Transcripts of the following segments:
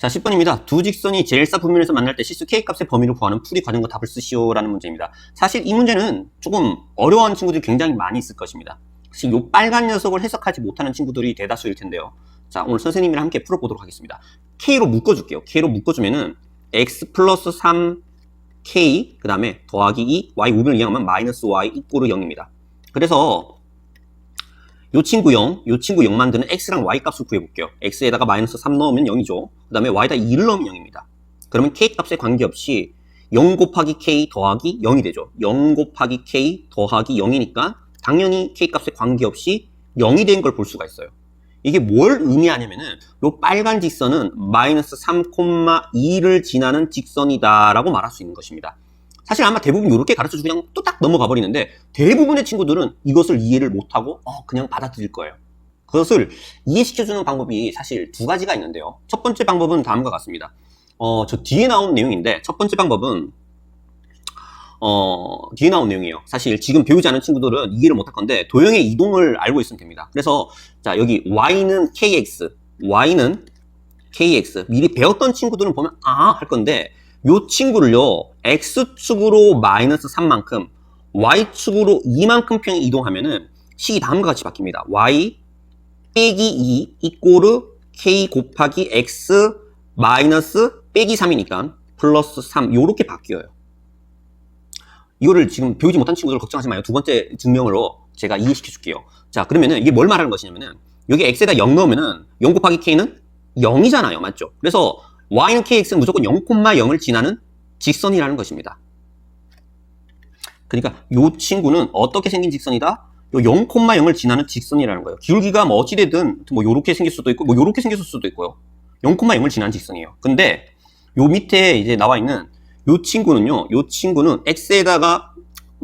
자, 10번입니다. 두 직선이 제일사 분면에서 만날 때 실수 K값의 범위를 구하는 풀이 과정과 답을 쓰시오라는 문제입니다. 사실 이 문제는 조금 어려워하는 친구들이 굉장히 많이 있을 것입니다. 사실 이 빨간 녀석을 해석하지 못하는 친구들이 대다수일 텐데요. 자, 오늘 선생님이랑 함께 풀어보도록 하겠습니다. K로 묶어줄게요. K로 묶어주면은 X 플러스 3K, 그 다음에 더하기 2, Y 우변을 이용하면 마이너스 Y 이꼬르 0입니다. 그래서 요 친구 0, 요 친구 0 만드는 x랑 y 값을 구해볼게요. x에다가 마이너스 3 넣으면 0이죠. 그 다음에 y에다 2를 넣으면 0입니다. 그러면 k 값에 관계없이 0 곱하기 k 더하기 0이 되죠. 0 곱하기 k 더하기 0이니까 당연히 k 값에 관계없이 0이 된 걸 볼 수가 있어요. 이게 뭘 의미하냐면은 요 빨간 직선은 마이너스 3,2를 지나는 직선이다라고 말할 수 있는 것입니다. 사실 아마 대부분 이렇게 가르쳐주고 그냥 또딱 넘어가 버리는데 대부분의 친구들은 이것을 이해를 못하고 어, 그냥 받아들일 거예요. 그것을 이해시켜주는 방법이 사실 두 가지가 있는데요. 첫 번째 방법은 다음과 같습니다. 어, 저 뒤에 나온 내용인데 첫 번째 방법은 어, 뒤에 나온 내용이에요. 사실 지금 배우지 않은 친구들은 이해를 못할 건데 도형의 이동을 알고 있으면 됩니다. 그래서 자 여기 y는 kx, y는 kx 미리 배웠던 친구들은 보면 아 할 건데 요 친구를요 x축으로 마이너스 3만큼 y축으로 2만큼 평 이동하면은 식이 다음과 같이 바뀝니다. y 빼기 2 이꼬르 k 곱하기 x 마이너스 빼기 3이니까 플러스 3 요렇게 바뀌어요. 이거를 지금 배우지 못한 친구들 걱정하지 마요. 두 번째 증명으로 제가 이해시켜 줄게요. 자, 그러면은 이게 뭘 말하는 것이냐면은 여기 x에다 0 넣으면은 0 곱하기 k는 0이잖아요. 맞죠? 그래서 y는 kx는 무조건 0,0을 지나는 직선이라는 것입니다. 그러니까 이 친구는 어떻게 생긴 직선이다? 요 0,0을 지나는 직선이라는 거예요. 기울기가 뭐 어찌되든 뭐 요렇게 생길 수도 있고 뭐 요렇게 생길 수도 있고요. 0,0을 지나는 직선이에요. 근데 요 밑에 이제 나와 있는 요 친구는요. 요 친구는 x에다가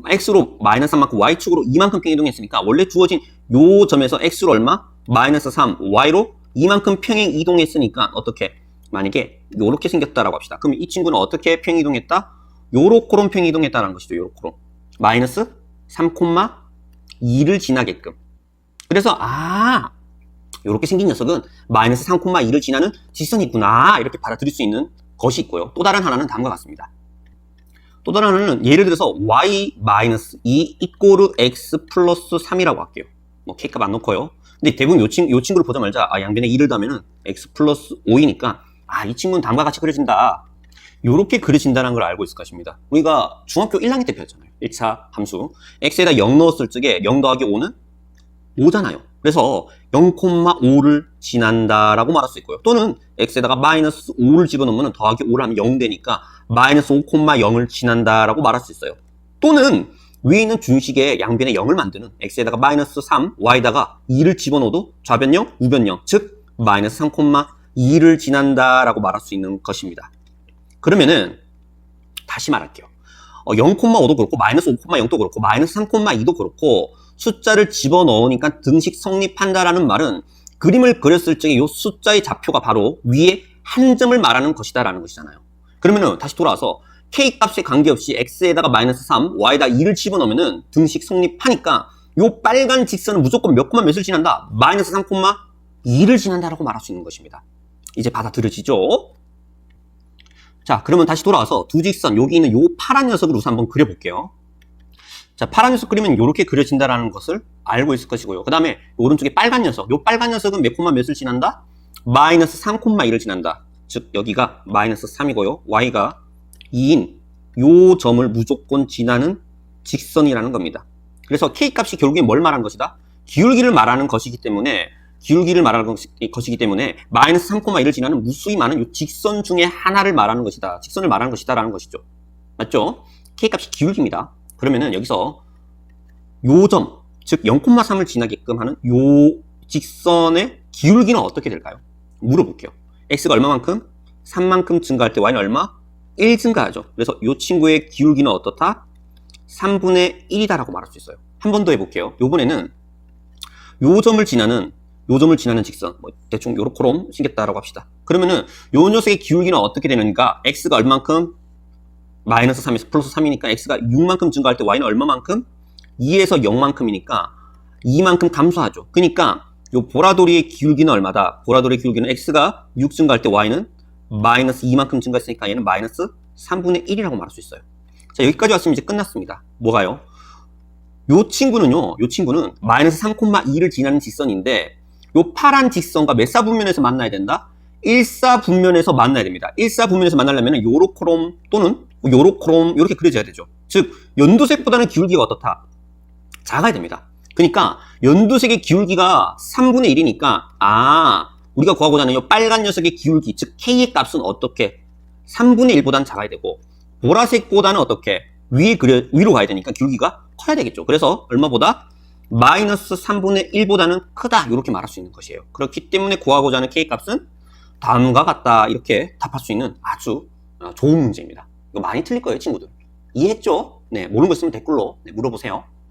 x로 마이너스 3만큼 y축으로 2만큼 평 이동했으니까 원래 주어진 요 점에서 x로 얼마? 마이너스 3, y로 2만큼 평행 이동했으니까 어떻게? 만약에 요렇게 생겼다라고 합시다. 그럼 이 친구는 어떻게 평행 이동했다? 요렇게로 평행 이동했다라는 것이죠. 요렇게로. 마이너스 3,2를 지나게끔. 그래서 아 요렇게 생긴 녀석은 마이너스 3,2를 지나는 직선이 있구나 이렇게 받아들일 수 있는 것이 있고요. 또 다른 하나는 다음과 같습니다. 또 다른 하나는 예를 들어서 y 마이너스 2 이꼬르 x 플러스 3이라고 할게요. 뭐 k값 안 놓고요. 근데 대부분 요, 친, 요 친구를 보자마자 아, 양변에 2를 더하면은 x 플러스 5이니까 아 이 친구는 다음과 같이 그려진다. 요렇게 그려진다는 걸 알고 있을 것입니다. 우리가 중학교 1학년 때 배웠잖아요. 1차 함수. x에다 0 넣었을 적에 0 더하기 5는 5잖아요. 그래서 0,5를 지난다라고 말할 수 있고요. 또는 x에다가 마이너스 5를 집어넣으면 더하기 5를 하면 0 되니까 마이너스 5,0을 지난다라고 말할 수 있어요. 또는 위에 있는 준식의 양변에 0을 만드는 x에다가 마이너스 3, y에다가 2를 집어넣어도 좌변 0, 우변 0, 즉 마이너스 3,2를 지난다라고 말할 수 있는 것입니다. 그러면은 다시 말할게요. 어, 0,5도 그렇고 마이너스 5,0도 그렇고 마이너스 3,2도 그렇고 숫자를 집어넣으니까 등식 성립한다라는 말은 그림을 그렸을 적에 이 숫자의 좌표가 바로 위에 한 점을 말하는 것이다라는 것이잖아요. 그러면은 다시 돌아와서 k 값에 관계없이 x에다가 마이너스 3, y에다 2를 집어넣으면은 등식 성립하니까 요 빨간 직선은 무조건 몇 콤마 몇을 지난다? 마이너스 3, 2를 지난다라고 말할 수 있는 것입니다. 이제 받아들여지죠? 자, 그러면 다시 돌아와서 두 직선, 여기 있는 요 파란 녀석을 우선 한번 그려볼게요. 자, 파란 녀석 그리면 이렇게 그려진다라는 것을 알고 있을 것이고요. 그 다음에 오른쪽에 빨간 녀석, 요 빨간 녀석은 몇 콤마 몇을 지난다? 마이너스 3,1을 지난다. 즉, 여기가 마이너스 3이고요. y가 2인 요 점을 무조건 지나는 직선이라는 겁니다. 그래서 k 값이 결국엔 뭘 말하는 것이다? 기울기를 말하는 것이기 때문에 기울기를 말하는 것이기 때문에 마이너스 3,1을 지나는 무수히 많은 요 직선 중에 하나를 말하는 것이다. 직선을 말하는 것이다라는 것이죠. 맞죠? k 값이 기울기입니다. 그러면은 여기서 요 점, 즉 0,3을 지나게끔 하는 요 직선의 기울기는 어떻게 될까요? 물어볼게요. x가 얼마만큼? 3만큼 증가할 때 y는 얼마? 1 증가하죠. 그래서 이 친구의 기울기는 어떻다? 3분의 1이다라고 말할 수 있어요. 한 번 더 해볼게요. 요번에는 요 점을 지나는 요 점을 지나는 직선 뭐 대충 요렇게롬 생겼다라고 합시다. 그러면은 요 녀석의 기울기는 어떻게 되는가? x가 얼만큼? 마이너스 3에서 플러스 3이니까 x가 6만큼 증가할 때 y는 얼마만큼? 2에서 0만큼이니까 2만큼 감소하죠. 그러니까 요 보라돌이의 기울기는 얼마다? 보라돌이의 기울기는 x가 6 증가할 때 y는 마이너스 2만큼 증가했으니까 얘는 마이너스 3분의 1이라고 말할 수 있어요. 자, 여기까지 왔으면 이제 끝났습니다. 뭐가요? 요 친구는요, 요 친구는 마이너스 3,2를 지나는 직선인데, 요 파란 직선과 몇 사분면에서 만나야 된다? 1사분면에서 만나야 됩니다. 1사분면에서 만나려면 요로크롬 또는 요로크롬 이렇게 그려져야 되죠. 즉 연두색보다는 기울기가 어떻다? 작아야 됩니다. 그러니까 연두색의 기울기가 3분의 1이니까 아 우리가 구하고자 하는 이 빨간 녀석의 기울기 즉 K의 값은 어떻게 3분의 1보다는 작아야 되고 보라색보다는 어떻게 위에 그려, 위로 가야 되니까 기울기가 커야 되겠죠. 그래서 얼마보다 마이너스 3분의 1보다는 크다 이렇게 말할 수 있는 것이에요. 그렇기 때문에 구하고자 하는 K 값은 다음과 같다 이렇게 답할 수 있는 아주 어, 좋은 문제입니다. 이거 많이 틀릴 거예요 친구들. 이해했죠? 네 모르는 거 있으면 댓글로 네, 물어보세요.